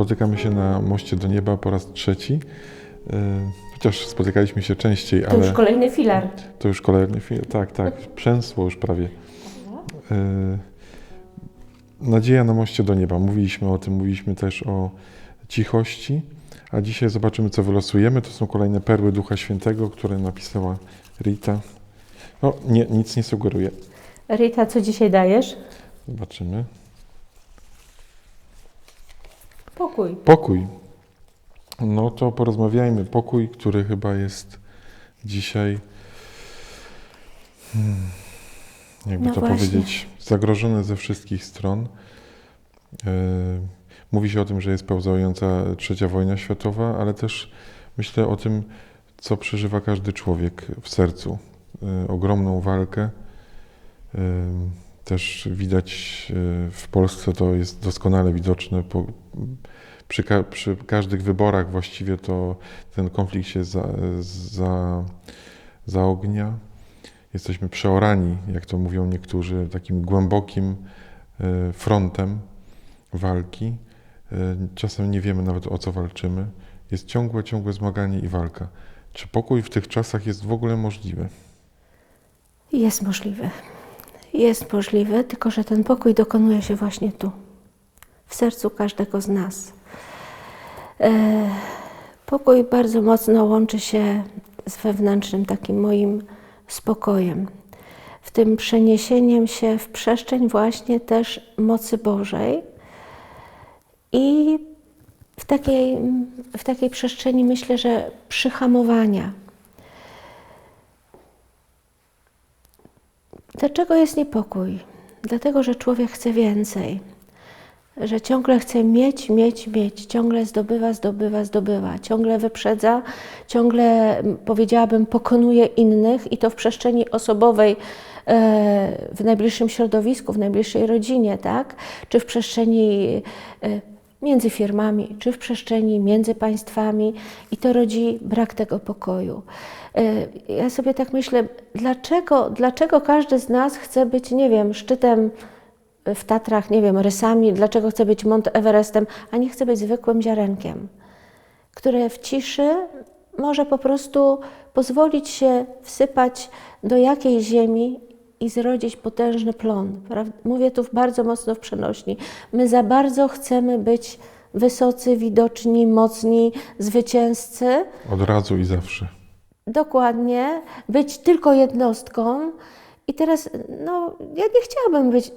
spotykamy się na moście do nieba po raz trzeci. E, Chociaż spotykaliśmy się częściej, To ale już kolejny filar. to już kolejny film. Tak, tak, przęsło już prawie. E, Nadzieja na moście do nieba. Mówiliśmy o tym, mówiliśmy też o cichości, a dzisiaj zobaczymy, co wylosujemy. To są kolejne perły Ducha Świętego, które napisała Rita. No, nie, nic nie sugeruje. Rita, co dzisiaj dajesz? Zobaczymy. Pokój. Pokój. No to porozmawiajmy. Pokój, który chyba jest dzisiaj, hmm, jakby No to właśnie. powiedzieć, zagrożony ze wszystkich stron. E, Mówi się o tym, że jest pełzająca trzecia wojna światowa, ale też myślę o tym, co przeżywa każdy człowiek w sercu. E, Ogromną walkę. E, Też widać e, w Polsce, to jest doskonale widoczne po, przy, ka- przy każdych wyborach właściwie to ten konflikt się za, za, zaognia. Jesteśmy przeorani, jak to mówią niektórzy, takim głębokim e, frontem walki. E, Czasem nie wiemy nawet o co walczymy. Jest ciągłe, ciągłe zmaganie i walka. Czy pokój w tych czasach jest w ogóle możliwy? Jest możliwe. Jest możliwe, tylko że ten pokój dokonuje się właśnie tu, w sercu każdego z nas. E, pokój bardzo mocno łączy się z wewnętrznym takim moim spokojem. W tym przeniesieniem się w przestrzeń właśnie też mocy Bożej i w takiej, w takiej przestrzeni myślę, że przyhamowania. Dlaczego jest niepokój? Dlatego, że człowiek chce więcej, że ciągle chce mieć, mieć, mieć, ciągle zdobywa, zdobywa, zdobywa, ciągle wyprzedza, ciągle m, powiedziałabym pokonuje innych i to w przestrzeni osobowej, e, w najbliższym środowisku, w najbliższej rodzinie, tak? Czy w przestrzeni e, między firmami, czy w przestrzeni między państwami i to rodzi brak tego pokoju. E, Ja sobie tak myślę, dlaczego, dlaczego każdy z nas chce być, nie wiem, szczytem w Tatrach, nie wiem, rysami, dlaczego chce być Mont Everestem, a nie chce być zwykłym ziarenkiem, które w ciszy może po prostu pozwolić się wsypać do jakiejś ziemi i zrodzić potężny plon. Mówię tu bardzo mocno w przenośni. My za bardzo chcemy być wysocy, widoczni, mocni, zwycięzcy, Od razu i zawsze. Dokładnie, być tylko jednostką. I teraz, no, ja nie chciałabym być, yy,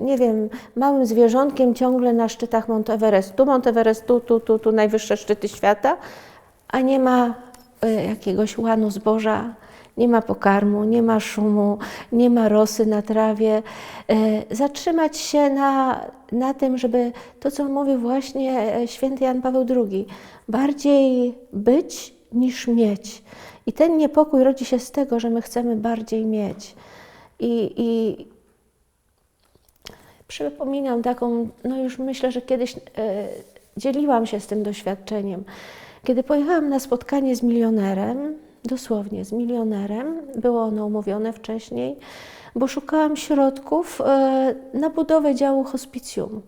nie wiem, małym zwierzątkiem ciągle na szczytach Mount Everestu. Tu Mount Everest, tu, tu, tu, tu najwyższe szczyty świata, a nie ma y, jakiegoś łanu zboża, nie ma pokarmu, nie ma szumu, nie ma rosy na trawie. Y, zatrzymać się na, na tym, żeby to, co mówi właśnie e, święty Jan Paweł II, bardziej być niż mieć. I ten niepokój rodzi się z tego, że my chcemy bardziej mieć. I, i przypominam taką, no już myślę, że kiedyś e, dzieliłam się z tym doświadczeniem. Kiedy pojechałam na spotkanie z milionerem, dosłownie z milionerem, było ono umówione wcześniej, bo szukałam środków e, na budowę działu hospicjum,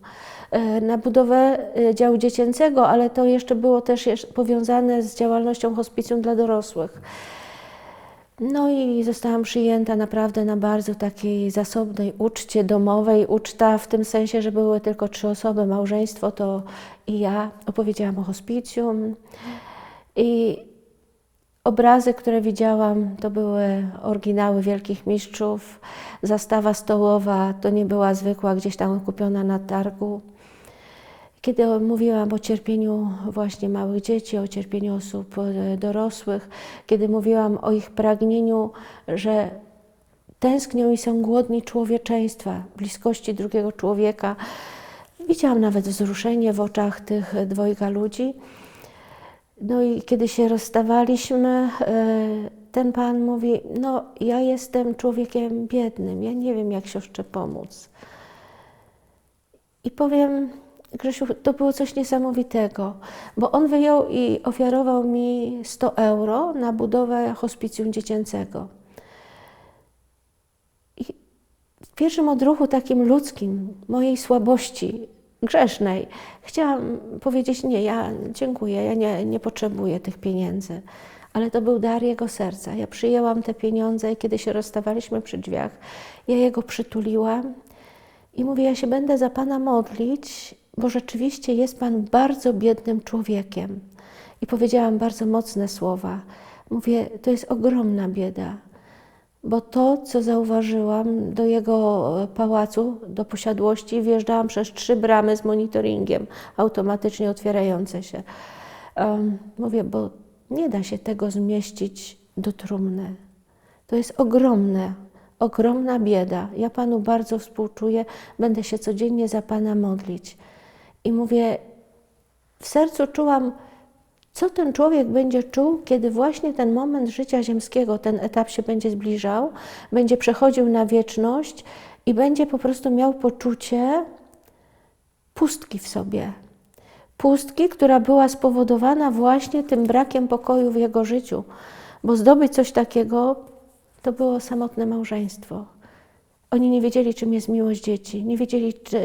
e, na budowę e, działu dziecięcego, ale to jeszcze było też powiązane z działalnością hospicjum dla dorosłych. No i zostałam przyjęta naprawdę na bardzo takiej zasobnej uczcie domowej. Uczta w tym sensie, że były tylko trzy osoby, małżeństwo to i ja. Opowiedziałam o hospicjum. I obrazy, które widziałam, to były oryginały wielkich mistrzów. Zastawa stołowa to nie była zwykła, gdzieś tam kupiona na targu. Kiedy mówiłam o cierpieniu właśnie małych dzieci, o cierpieniu osób e, dorosłych, kiedy mówiłam o ich pragnieniu, że tęsknią i są głodni człowieczeństwa, bliskości drugiego człowieka, widziałam nawet wzruszenie w oczach tych dwojga ludzi. No i kiedy się rozstawaliśmy, e, ten pan mówi: No, ja jestem człowiekiem biednym, ja nie wiem, jak siostrze pomóc. I powiem, Grzesiu, to było coś niesamowitego, bo on wyjął i ofiarował mi 100 euro na budowę hospicjum dziecięcego. I w pierwszym odruchu takim ludzkim, mojej słabości, grzesznej. Chciałam powiedzieć, nie, ja dziękuję, ja nie, nie potrzebuję tych pieniędzy. Ale to był dar jego serca. Ja przyjęłam te pieniądze i kiedy się rozstawaliśmy przy drzwiach, ja jego przytuliłam i mówię, ja się będę za Pana modlić, bo rzeczywiście jest Pan bardzo biednym człowiekiem. I powiedziałam bardzo mocne słowa. Mówię, to jest ogromna bieda, bo to, co zauważyłam do jego pałacu, do posiadłości, wjeżdżałam przez trzy bramy z monitoringiem automatycznie otwierające się. Um, mówię, bo nie da się tego zmieścić do trumny. To jest ogromne, ogromna bieda. Ja Panu bardzo współczuję, będę się codziennie za Pana modlić. I mówię, w sercu czułam, co ten człowiek będzie czuł, kiedy właśnie ten moment życia ziemskiego, ten etap się będzie zbliżał, będzie przechodził na wieczność i będzie po prostu miał poczucie pustki w sobie. Pustki, która była spowodowana właśnie tym brakiem pokoju w jego życiu, bo zdobyć coś takiego to było samotne małżeństwo. Oni nie wiedzieli, czym jest miłość dzieci, nie wiedzieli, czy,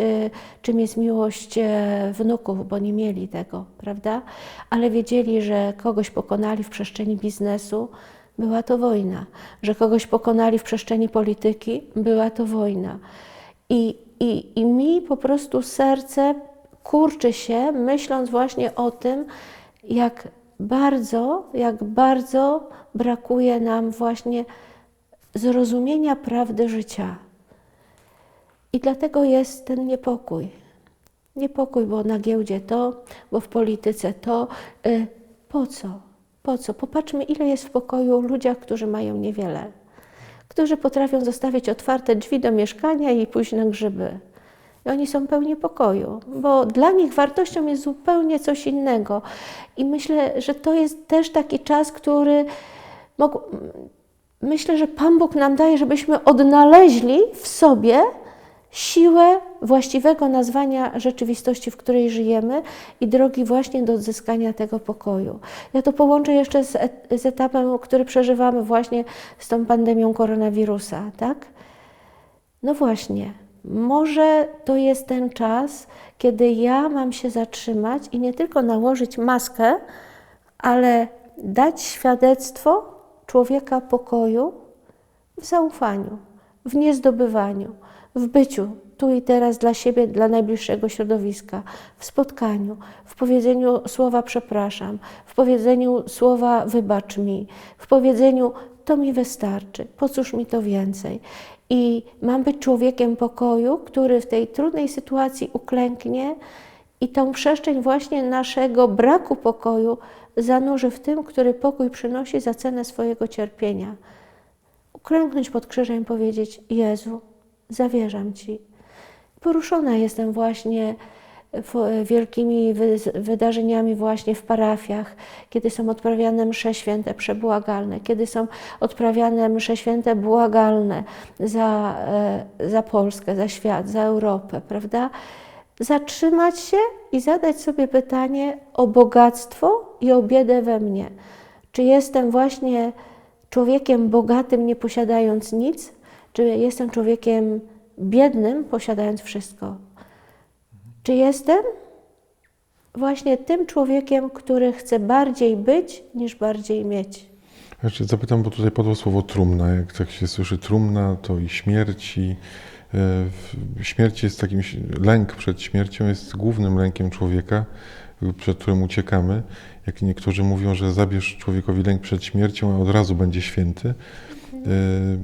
czym jest miłość e, wnuków, bo nie mieli tego, prawda? Ale wiedzieli, że kogoś pokonali w przestrzeni biznesu, była to wojna, że kogoś pokonali w przestrzeni polityki, była to wojna. I, i, i mi po prostu serce kurczy się, myśląc właśnie o tym, jak bardzo, jak bardzo brakuje nam właśnie zrozumienia prawdy życia. I dlatego jest ten niepokój. Niepokój, bo na giełdzie to, bo w polityce to. Y, po co? Po co? Popatrzmy, ile jest w pokoju ludziach, którzy mają niewiele, którzy potrafią zostawić otwarte drzwi do mieszkania i pójść na grzyby. I oni są pełni pokoju, bo dla nich wartością jest zupełnie coś innego. I myślę, że to jest też taki czas, który myślę, że Pan Bóg nam daje, żebyśmy odnaleźli w sobie siłę właściwego nazwania rzeczywistości, w której żyjemy i drogi właśnie do odzyskania tego pokoju. Ja to połączę jeszcze z, z etapem, który przeżywamy właśnie z tą pandemią koronawirusa, tak? No właśnie, może to jest ten czas, kiedy ja mam się zatrzymać i nie tylko nałożyć maskę, ale dać świadectwo człowieka pokoju w zaufaniu, w niezdobywaniu, w byciu tu i teraz dla siebie, dla najbliższego środowiska, w spotkaniu, w powiedzeniu słowa przepraszam, w powiedzeniu słowa wybacz mi, w powiedzeniu to mi wystarczy, po cóż mi to więcej. I mam być człowiekiem pokoju, który w tej trudnej sytuacji uklęknie i tą przestrzeń właśnie naszego braku pokoju zanurzy w tym, który pokój przynosi za cenę swojego cierpienia. Uklęknąć pod krzyżem i powiedzieć: Jezu, zawierzam Ci. Poruszona jestem właśnie wielkimi wydarzeniami właśnie w parafiach, kiedy są odprawiane msze święte przebłagalne, kiedy są odprawiane msze święte błagalne za, e, za Polskę, za świat, za Europę, prawda? Zatrzymać się i zadać sobie pytanie o bogactwo i o biedę we mnie. Czy jestem właśnie człowiekiem bogatym, nie posiadając nic, czy jestem człowiekiem biednym, posiadając wszystko? Czy jestem właśnie tym człowiekiem, który chce bardziej być niż bardziej mieć? Zapytam, bo tutaj padło słowo trumna. Jak tak się słyszy trumna, to i śmierci. E, śmierć jest takim, lęk przed śmiercią jest głównym lękiem człowieka, przed którym uciekamy. Jak niektórzy mówią, że zabierz człowiekowi lęk przed śmiercią, a od razu będzie święty. E,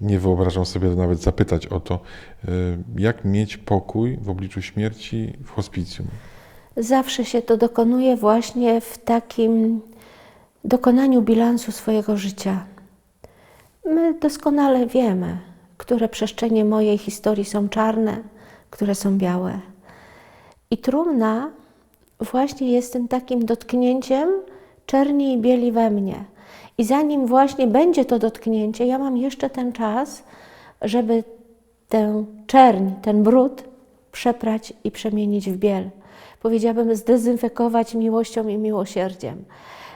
nie wyobrażam sobie nawet zapytać o to, e, jak mieć pokój w obliczu śmierci w hospicjum. Zawsze się to dokonuje właśnie w takim dokonaniu bilansu swojego życia. My doskonale wiemy, które przestrzenie mojej historii są czarne, które są białe. I trumna właśnie jest tym takim dotknięciem czerni i bieli we mnie. I zanim właśnie będzie to dotknięcie, ja mam jeszcze ten czas, żeby tę czerń, ten brud przeprać i przemienić w biel. Powiedziałabym, zdezynfekować miłością i miłosierdziem,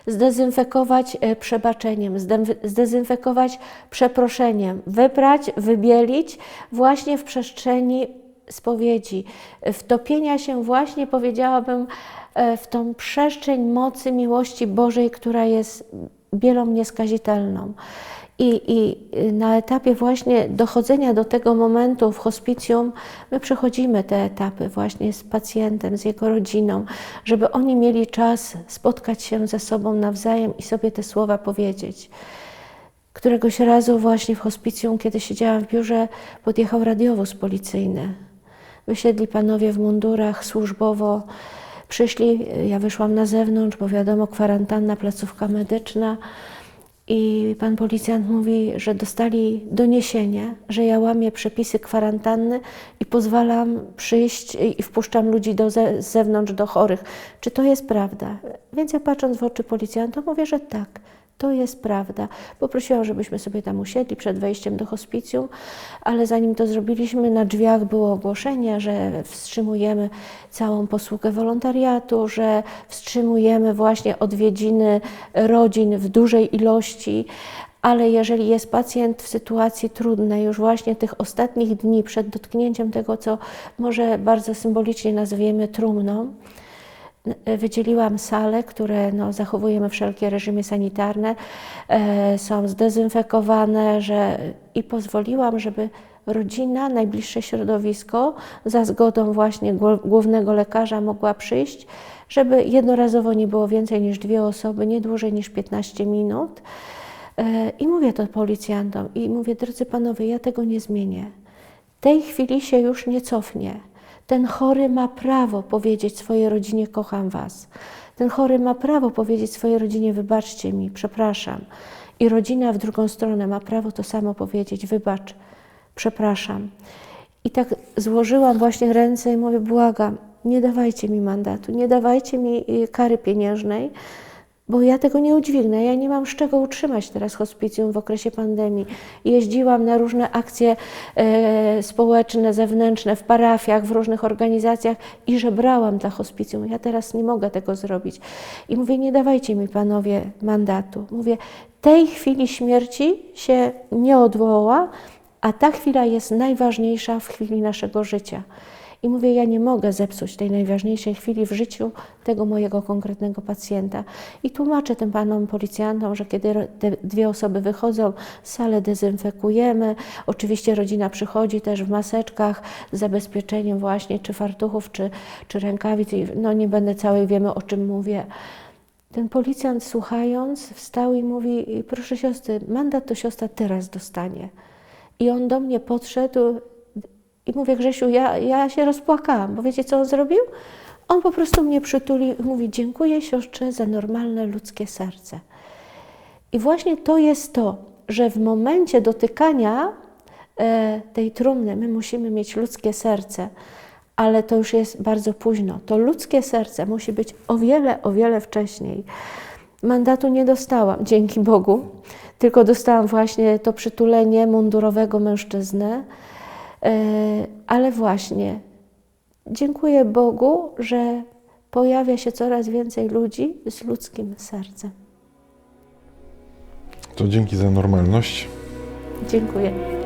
zdezynfekować e, przebaczeniem, zdezynfekować przeproszeniem, wyprać, wybielić właśnie w przestrzeni spowiedzi, wtopienia się właśnie, powiedziałabym, e, w tą przestrzeń mocy miłości Bożej, która jest bielą nieskazitelną. I, I na etapie właśnie dochodzenia do tego momentu w hospicjum, my przechodzimy te etapy właśnie z pacjentem, z jego rodziną, żeby oni mieli czas spotkać się ze sobą nawzajem i sobie te słowa powiedzieć. Któregoś razu właśnie w hospicjum, kiedy siedziałam w biurze, podjechał radiowóz policyjny. Wysiedli panowie w mundurach służbowo, przyszli, ja wyszłam na zewnątrz, bo wiadomo, kwarantanna, placówka medyczna. I pan policjant mówi, że dostali doniesienie, że ja łamię przepisy kwarantanny i pozwalam przyjść i wpuszczam ludzi do ze, z zewnątrz do chorych. Czy to jest prawda? Więc ja patrząc w oczy policjanta mówię, że tak. To jest prawda. Poprosiłam, żebyśmy sobie tam usiedli przed wejściem do hospicjum, ale zanim to zrobiliśmy, na drzwiach było ogłoszenie, że wstrzymujemy całą posługę wolontariatu, że wstrzymujemy właśnie odwiedziny rodzin w dużej ilości, ale jeżeli jest pacjent w sytuacji trudnej, już właśnie tych ostatnich dni przed dotknięciem tego, co może bardzo symbolicznie nazwiemy trumną, wydzieliłam sale, które no, zachowujemy wszelkie reżimy sanitarne, e, są zdezynfekowane że, i pozwoliłam, żeby rodzina, najbliższe środowisko za zgodą właśnie głównego lekarza mogła przyjść, żeby jednorazowo nie było więcej niż dwie osoby, nie dłużej niż 15 minut. E, I mówię to policjantom i mówię, drodzy panowie, ja tego nie zmienię. Tej chwili się już nie cofnie. Ten chory ma prawo powiedzieć swojej rodzinie: Kocham was. Ten chory ma prawo powiedzieć swojej rodzinie: Wybaczcie mi, przepraszam. I rodzina w drugą stronę ma prawo to samo powiedzieć: Wybacz, przepraszam. I tak złożyłam właśnie ręce i mówię: Błagam, nie dawajcie mi mandatu, nie dawajcie mi y, kary pieniężnej, bo ja tego nie udźwignę. Ja nie mam z czego utrzymać teraz hospicjum w okresie pandemii. Jeździłam na różne akcje e, społeczne, zewnętrzne, w parafiach, w różnych organizacjach i żebrałam dla hospicjum. Ja teraz nie mogę tego zrobić. I mówię, nie dawajcie mi panowie mandatu. Mówię, tej chwili śmierci się nie odwoła, a ta chwila jest najważniejsza w chwili naszego życia. I mówię, ja nie mogę zepsuć tej najważniejszej chwili w życiu tego mojego konkretnego pacjenta. I tłumaczę tym panom policjantom, że kiedy te dwie osoby wychodzą, salę dezynfekujemy. Oczywiście rodzina przychodzi też w maseczkach z zabezpieczeniem właśnie czy fartuchów, czy, czy rękawic. No nie będę całej, wiemy o czym mówię. Ten policjant słuchając wstał i mówi, proszę siostry, mandat to siostra teraz dostanie. I on do mnie podszedł i mówię, Grzesiu, ja, ja się rozpłakałam, bo wiecie, co on zrobił? On po prostu mnie przytulił i mówi, dziękuję siostrze za normalne ludzkie serce. I właśnie to jest to, że w momencie dotykania e, tej trumny my musimy mieć ludzkie serce, ale to już jest bardzo późno. To ludzkie serce musi być o wiele, o wiele wcześniej. Mandatu nie dostałam, dzięki Bogu, tylko dostałam właśnie to przytulenie mundurowego mężczyzny. Ale właśnie dziękuję Bogu, że pojawia się coraz więcej ludzi z ludzkim sercem. To dzięki za normalność. Dziękuję.